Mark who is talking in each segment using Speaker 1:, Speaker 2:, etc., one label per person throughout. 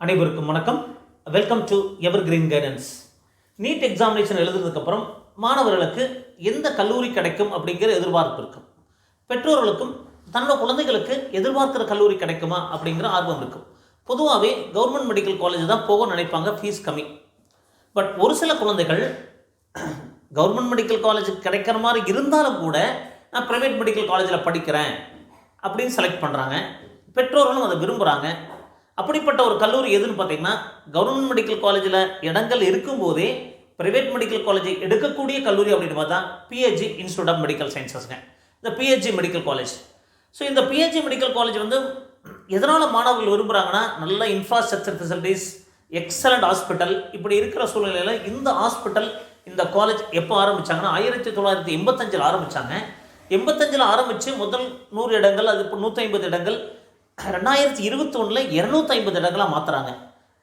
Speaker 1: அனைவருக்கும் வணக்கம். Welcome to evergreen guidance NEET examination எழுதுனதுக்கப்புறம் மாணவர்களுக்கு எந்த கல்லூரி கிடைக்கும் அப்படிங்கிற எதிர்பார்ப்பு இருக்கும். பெற்றோர்களுக்கும் தன்னோட குழந்தைகளுக்கு எதிர்பார்க்கிற கல்லூரி கிடைக்குமா அப்படிங்கிற ஆர்வம் இருக்கும். பொதுவாகவே கவர்மெண்ட் மெடிக்கல் காலேஜ் தான் போக நினைப்பாங்க ஃபீஸ் கம்மி. பட் ஒரு சில குழந்தைகள் கவர்மெண்ட் மெடிக்கல் காலேஜ் கிடைக்கிற மாதிரி இருந்தாலும் கூட நான் ப்ரைவேட் மெடிக்கல் காலேஜில் படிக்கிறேன் அப்படின்னு செலக்ட் பண்ணுறாங்க பெற்றோர்களும் அதை விரும்புகிறாங்க அப்படிப்பட்ட ஒரு கல்லூரி எதுன்னு பார்த்தீங்கன்னா கவர்மெண்ட் மெடிக்கல் காலேஜில் இடங்கள் இருக்கும்போதே ப்ரைவேட் மெடிக்கல் காலேஜை எடுக்கக்கூடிய கல்லூரி அப்படின்னு பார்த்தா பிஹெச்சி இன்ஸ்டியூட் ஆஃப் மெடிக்கல் சயின்சஸ்ங்க இந்த பிஹெச்சி மெடிக்கல் காலேஜ் ஸோ இந்த பிஹெச்சி மெடிக்கல் காலேஜ் வந்து எதனால் மாணவர்கள் விரும்புகிறாங்கன்னா நல்ல இன்ஃப்ராஸ்ட்ரக்சர் ஃபெசிலிட்டிஸ் எக்ஸலண்ட் ஹாஸ்பிட்டல் இப்படி இருக்கிற சூழ்நிலையில் இந்த ஹாஸ்பிட்டல் இந்த காலேஜ் எப்போ ஆரம்பிச்சாங்கன்னா ஆயிரத்தி தொள்ளாயிரத்தி எண்பத்தஞ்சில் ஆரம்பித்தாங்க எண்பத்தஞ்சில் ஆரம்பித்து முதல் நூறு இடங்கள் அது இப்போ நூற்றி ஐம்பது இடங்கள் ரெண்டாயிரத்தி இருபத்தொன்னில் இரநூத்தி ஐம்பது இடங்களாக மாற்றுறாங்க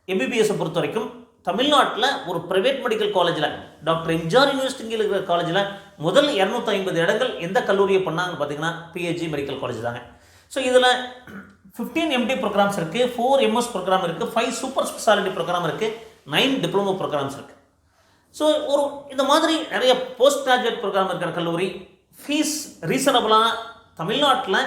Speaker 1: எம்பிபிஎஸ்ஸை பொறுத்த வரைக்கும் தமிழ்நாட்டில் ஒரு ப்ரைவேட் மெடிக்கல் காலேஜில் டாக்டர் எம்ஜிஆர் யூனிவர்சிட்டிங்கில் இருக்கிற காலேஜில் முதல் இரநூத்தி ஐம்பது இடங்கள் எந்த கல்லூரியை பண்ணாங்கன்னு பார்த்தீங்கன்னா பிஹெச்சி மெடிக்கல் காலேஜ் தாங்க. ஸோ இதில் ஃபிஃப்டீன் எம்டி ப்ரோக்ராம்ஸ் இருக்குது ஃபோர் எம்எஸ் ப்ரோக்ராம் இருக்குது ஃபைவ் சூப்பர் ஸ்பெஷாலிட்டி ப்ரோக்ராம் இருக்குது நைன் டிப்ளமோ ப்ரோக்ராம்ஸ் இருக்குது ஸோ ஒரு இந்த மாதிரி நிறைய போஸ்ட் கிராஜுவேட் ப்ரோக்ராம் இருக்கிற கல்லூரி ஃபீஸ் ரீசனபிளாக தமிழ்நாட்டில்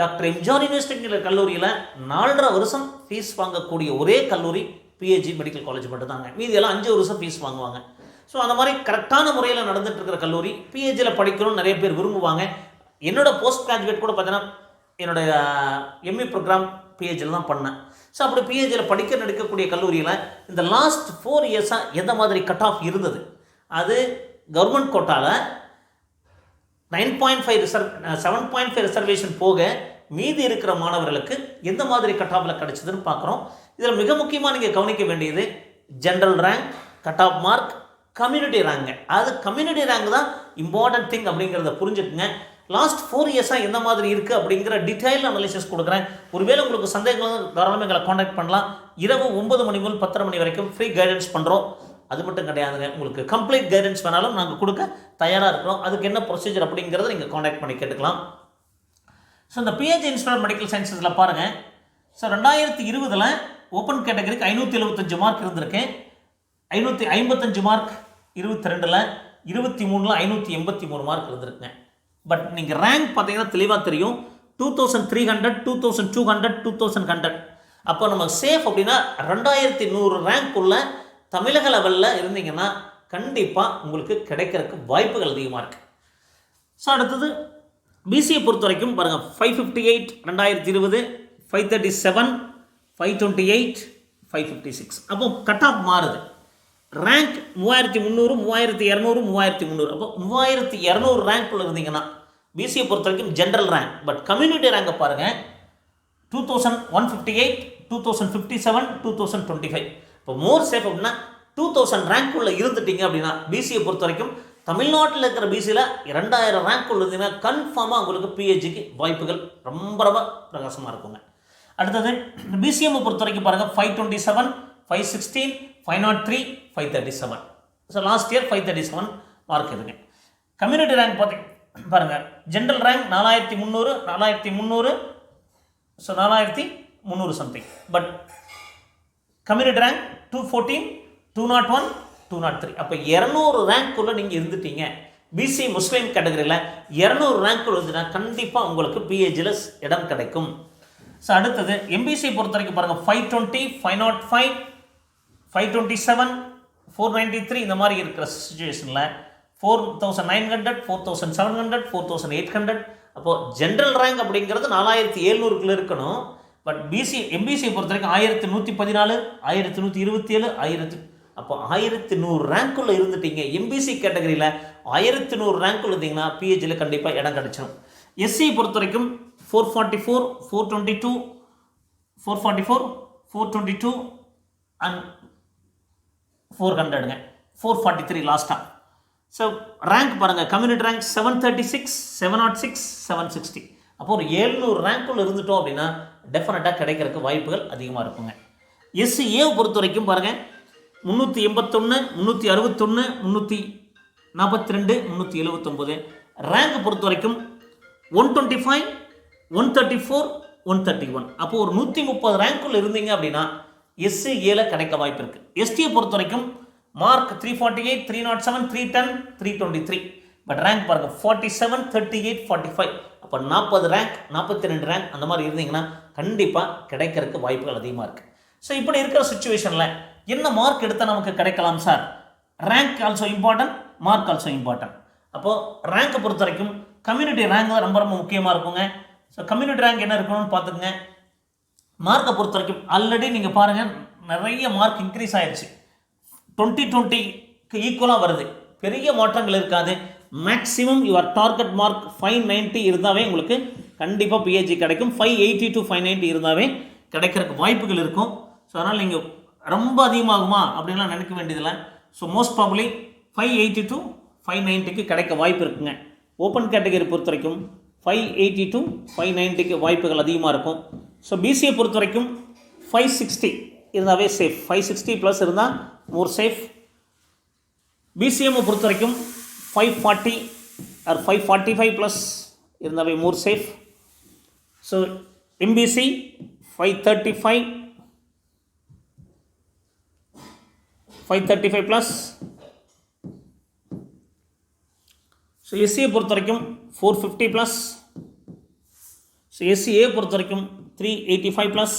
Speaker 1: டாக்டர் எம்ஜிஆர் யூனிவர்சிட்டிங்கிற கல்லூரியில் நாலரை வருஷம் ஃபீஸ் வாங்கக்கூடிய ஒரே கல்லூரி பிஹெச்சி மெடிக்கல் காலேஜ் மட்டும்தாங்க. மீதி எல்லாம் அஞ்சு வருஷம் ஃபீஸ் வாங்குவாங்க. ஸோ அந்த மாதிரி கரெக்டான முறையில் நடந்துட்டு இருக்கிற கல்லூரி பிஹெச்சியில் படிக்கணும்னு நிறைய பேர் விரும்புவாங்க. என்னோட போஸ்ட் கிராஜுவேட் கூட பார்த்தீங்கன்னா என்னுடைய எம்இ ப்ரோக்ராம் பிஹெச்சியில் தான் பண்ணேன். ஸோ அப்படி பிஹெச்சியில் படிக்க நடக்கக்கூடிய கல்லூரியில் இந்த லாஸ்ட் ஃபோர் இயர்ஸாக எந்த மாதிரி கட் ஆஃப் இருந்தது? அது கவர்மெண்ட் கோட்டாவில் nine point five reserve seven point five reservation போக மீதி இருக்கிற மாணவர்களுக்கு எந்த மாதிரி கட் ஆஃபில் கிடச்சிதுன்னு பார்க்குறோம். இதில் மிக முக்கியமாக நீங்கள் கவனிக்க வேண்டியது general rank cut off mark community rank அது கம்யூனிட்டி ரேங்க் தான் இம்பார்ட்டன்ட் திங் அப்படிங்கிறத புரிஞ்சுக்குங்க. லாஸ்ட் ஃபோர் இயர்ஸாக எந்த மாதிரி இருக்குது அப்படிங்கிற டீட்டெயில் அனாலிசிஸ் கொடுக்குறேன். ஒருவேளை உங்களுக்கு சந்தேகங்கள் தாராளமாக எங்களை காண்டாக்ட் பண்ணலாம். இரவு ஒன்பது மணி முதல் பத்தரை மணி வரைக்கும் ஃப்ரீ கைடன்ஸ் பண்ணுறோம் அது மட்டும் கிடையாதுங்க. உங்களுக்கு கம்ப்ளீட் கைடன்ஸ் வேணாலும் நாங்கள் கொடுக்க தயாராக இருக்கிறோம். அதுக்கு என்ன ப்ரொசீஜர் அப்படிங்கிறத நீங்கள் காண்டாக்ட் பண்ணி கேட்டுக்கலாம். ஸோ இந்த பிஹெச் இன்ஸ்டியூட் மெடிக்கல் சயின்சஸில் பாருங்கள் ஸோ ரெண்டாயிரத்தி இருபதில் ஓப்பன் கேட்டகரிக்கு ஐநூற்றி எழுபத்தஞ்சு மார்க் இருந்திருக்கு. ஐநூற்றி ஐம்பத்தஞ்சு மார்க் இருபத்தி ரெண்டில் இருபத்தி மூணில் ஐநூற்றி எண்பத்தி மூணு மார்க் இருந்திருக்குங்க. பட் நீங்கள் ரேங்க் பார்த்தீங்கன்னா தெளிவாக தெரியும். Two thousand three hundred two thousand two hundred two thousand hundred அப்போ நம்ம சேஃப் அப்படின்னா ரெண்டாயிரத்தி நூறு ரேங்க் உள்ள தமிழக லெவலில் இருந்தீங்கன்னா கண்டிப்பாக உங்களுக்கு கிடைக்கிறதுக்கு வாய்ப்புகள் அதிகமாக இருக்குது ஸோ அடுத்தது பிசியை பொறுத்த வரைக்கும் பாருங்கள் ஃபைவ் ஃபிஃப்டி எயிட் ரெண்டாயிரத்தி இருபது five thirty seven five twenty eight five fifty six அப்போ கட் ஆஃப் மாறுது. ரேங்க் மூவாயிரத்தி முந்நூறு மூவாயிரத்தி இரநூறு மூவாயிரத்தி முந்நூறு. அப்போ மூவாயிரத்தி இரநூறு ரேங்க்குள்ள இருந்தீங்கன்னா பிசியை பொறுத்த வரைக்கும் ஜென்ரல் ரேங்க் பட் கம்யூனிட்டி ரேங்கை பாருங்கள் two thousand one fifty eight two thousand fifty seven two thousand twenty five இப்போ மோர் சேஃப் அப்படின்னா டூ தௌசண்ட் ரேங்க்குள்ளே இருந்துட்டீங்க அப்படின்னா பிசியை பொறுத்த வரைக்கும் தமிழ்நாட்டில் இருக்கிற பிசியில் இரண்டாயிரம் ரேங்க்குள்ள இருந்தீங்கன்னா கன்ஃபார்மாக உங்களுக்கு பிஹெச்சிக்கு வாய்ப்புகள் ரொம்ப ரொம்ப பிரகாசமாக இருக்குங்க. அடுத்தது பிசிஎம்மை பொறுத்த வரைக்கும் பாருங்கள் five twenty seven five sixteen five nought three five thirty seven so last year five thirty seven mark இதுங்க. கம்யூனிட்டி ரேங்க் பார்த்தீங்க பாருங்கள் ஜென்ரல் ரேங்க் நாலாயிரத்தி முந்நூறு நாலாயிரத்தி முந்நூறு ஸோ நாலாயிரத்தி முந்நூறு something but community rank two fourteen two nought one two nought three அப்போ இரநூறு ரேங்க்குள்ளே நீங்கள் இருந்துட்டீங்க. பிசி முஸ்லீம் கேட்டகரியில் இரநூறு ரேங்க்குள்ள இருந்துன்னா கண்டிப்பாக உங்களுக்கு பிஹெச்சில் இடம் கிடைக்கும். ஸோ அடுத்தது எம்பிசி பொறுத்த வரைக்கும் பாருங்கள் five twenty five nought five five twenty seven four ninety three இந்த மாதிரி இருக்கிற சுச்சுவேஷனில் four thousand nine hundred four thousand seven hundred four thousand eight hundred அப்போது ஜென்ரல் ரேங்க் அப்படிங்கிறது நாலாயிரத்தி எழுநூறுக்குள்ள இருக்கணும். பட் பிசி எம்பிசியை பொறுத்த வரைக்கும் ஆயிரத்தி நூற்றி பதினாலு ஆயிரத்தி நூற்றி இருபத்தி ஏழு ஆயிரத்தி அப்போ ஆயிரத்தி நூறு ரேங்க்குள்ளே இருந்துட்டீங்க. எம்பிசி கேட்டகரியில் ஆயிரத்தி நூறு ரேங்க்குள்ள இருந்தீங்கன்னா பிஹெச்சியில் கண்டிப்பாக இடம் கிடச்சிடும் எஸ்சி பொறுத்த வரைக்கும் four forty four four twenty two four forty four four twenty two and four ஹண்ட்ரடுங்க four forty three லாஸ்ட்டாக ஸோ ரேங்க் பாருங்கள் community rank seven thirty six seven nought six seven sixty அப்போ ஒரு ஏழ்நூறு ரேங்க்குள்ளே இருந்துட்டோம் அப்படின்னா டெஃபினட்டாக கிடைக்கிறதுக்கு வாய்ப்புகள் அதிகமாக இருக்குங்க. எஸ்சி ஏவை பொறுத்த வரைக்கும் பாருங்கள் முந்நூற்றி எண்பத்தொன்று முந்நூற்றி அறுபத்தொன்று முந்நூற்றி நாற்பத்தி ரெண்டு முந்நூற்றி எழுபத்தொம்போது ரேங்க் பொறுத்த வரைக்கும் one twenty five one thirty four one thirty one அப்போது ஒரு நூற்றி முப்பது ரேங்க்குள்ள இருந்தீங்க அப்படின்னா எஸ்சி ஏல கிடைக்க வாய்ப்பு இருக்குது எஸ்டியை பொறுத்த வரைக்கும் mark three forty eight three nought seven three ten three twenty three but rank பாருங்கள் forty seven thirty eight forty five அப்போ நாற்பது ரேங்க் நாற்பத்தி ரெண்டு ரேங்க் அந்த மாதிரி இருந்தீங்கன்னா கண்டிப்பாக கிடைக்கிறதுக்கு வாய்ப்புகள் அதிகமாக இருக்குது ஸோ இப்படி இருக்கிற சுச்சுவேஷனில் என்ன மார்க் எடுத்தால் நமக்கு கிடைக்கலாம் sir rank also important mark also important அப்போது ரேங்க்கை பொறுத்த வரைக்கும் கம்யூனிட்டி ரேங்க் தான் ரொம்ப ரொம்ப முக்கியமாக இருக்குங்க. ஸோ கம்யூனிட்டி ரேங்க் என்ன இருக்கணும்னு பார்த்துக்குங்க. மார்க்கை பொறுத்த வரைக்கும் ஆல்ரெடி நீங்கள் பாருங்கள் நிறைய மார்க் இன்க்ரீஸ் ஆயிடுச்சு டுவெண்ட்டி டுவெண்ட்டிக்கு ஈக்குவலாக வருது. பெரிய மாற்றங்கள் இருக்காது. Maximum your target mark five ninety இருந்தாவே உங்களுக்கு கண்டிப்பாக பிஹெச்சி கிடைக்கும். Five eighty to five ninety இருந்தாவே கிடைக்கிறதுக்கு வாய்ப்புகள் இருக்கும். ஸோ அதனால் நீங்கள் ரொம்ப அதிகமாகுமா அப்படின்லாம் நினைக்க வேண்டியதில்லை. So most probably five eighty to five நைன்ட்டிக்கு கிடைக்க வாய்ப்பு இருக்குங்க. ஓப்பன் கேட்டகரி பொறுத்த வரைக்கும் ஃபைவ் எயிட்டி டு ஃபைவ் நைன்ட்டிக்கு வாய்ப்புகள் அதிகமாக இருக்கும். ஸோ பிசிஏ பொறுத்த வரைக்கும் ஃபைவ் சிக்ஸ்டி இருந்தாவே சேஃப் ஃபைவ் சிக்ஸ்டி ப்ளஸ் இருந்தால் மோர் சேஃப் பிசிஎம்மை பொறுத்த வரைக்கும் five forty or five forty five plus இருந்தாவே more safe so MBC five thirty five five thirty five plus so எஸ்சியை பொறுத்த வரைக்கும் four fifty plus so SCA பொறுத்த வரைக்கும் three eighty five plus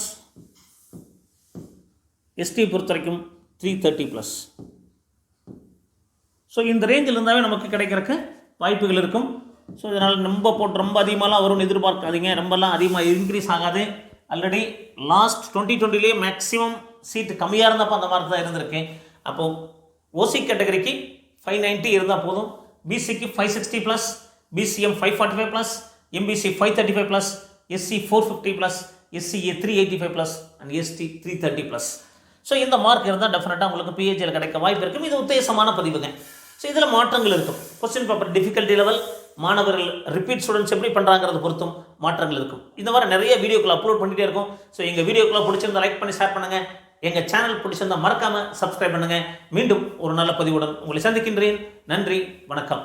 Speaker 1: ST பொறுத்த வரைக்கும் த்ரீ தேர்ட்டி ப்ளஸ் ஸோ இந்த ரேஞ்சில் இருந்தாவே நமக்கு கிடைக்கிறக்கு வாய்ப்புகள் இருக்கும். ஸோ இதனால் ரொம்ப போட்டு ரொம்ப அதிகமாகலாம் வரும்னு எதிர்பார்க்காதீங்க. ரொம்பலாம் அதிகமாக இன்க்ரீஸ் ஆகாது. ஆல்ரெடி லாஸ்ட் டுவெண்ட்டி டுவெண்ட்டிலே மேக்ஸிமம் சீட்டு கம்மியாக இருந்தப்போ அந்த மாதிரி தான் இருந்திருக்கு. அப்போது ஓசி கேட்டகரிக்கு ஃபைவ் நைன்ட்டி இருந்தால் போதும். பிசிக்கு five sixty plus BCM five forty five plus MBC five thirty five plus SC four fifty plus SCA three eighty five plus and ST three thirty plus so இந்த மார்க் இருந்தால் டெஃபினட்டாக உங்களுக்கு பிஹெச்சியில் கிடைக்க வாய்ப்பு இருக்கும். இது உத்தேசமான பதிவுங்க. ஸோ இதில் மாற்றங்கள் இருக்கும். கொஸ்டின் பேப்பர் டிஃபிகல்ட்டி லெவல் மாணவர்கள் ரிப்பீட் ஸ்டூடெண்ட்ஸ் எப்படி பண்ணுறாங்கிறது பொறுத்தும் மாற்றங்கள் இருக்கும். இந்த மாதிரி நிறைய வீடியோக்கள் அப்லோட் பண்ணிகிட்டே இருக்கும். ஸோ எங்கள் வீடியோக்களை பிடிச்சிருந்தா லைக் பண்ணி ஷேர் பண்ணுங்கள் எங்கள் சேனல் பிடிச்சிருந்தா மறக்காமல் சப்ஸ்கிரைப் பண்ணுங்கள் மீண்டும் ஒரு நல்ல பதிவுடன் உங்களை சந்திக்கின்றேன். நன்றி வணக்கம்.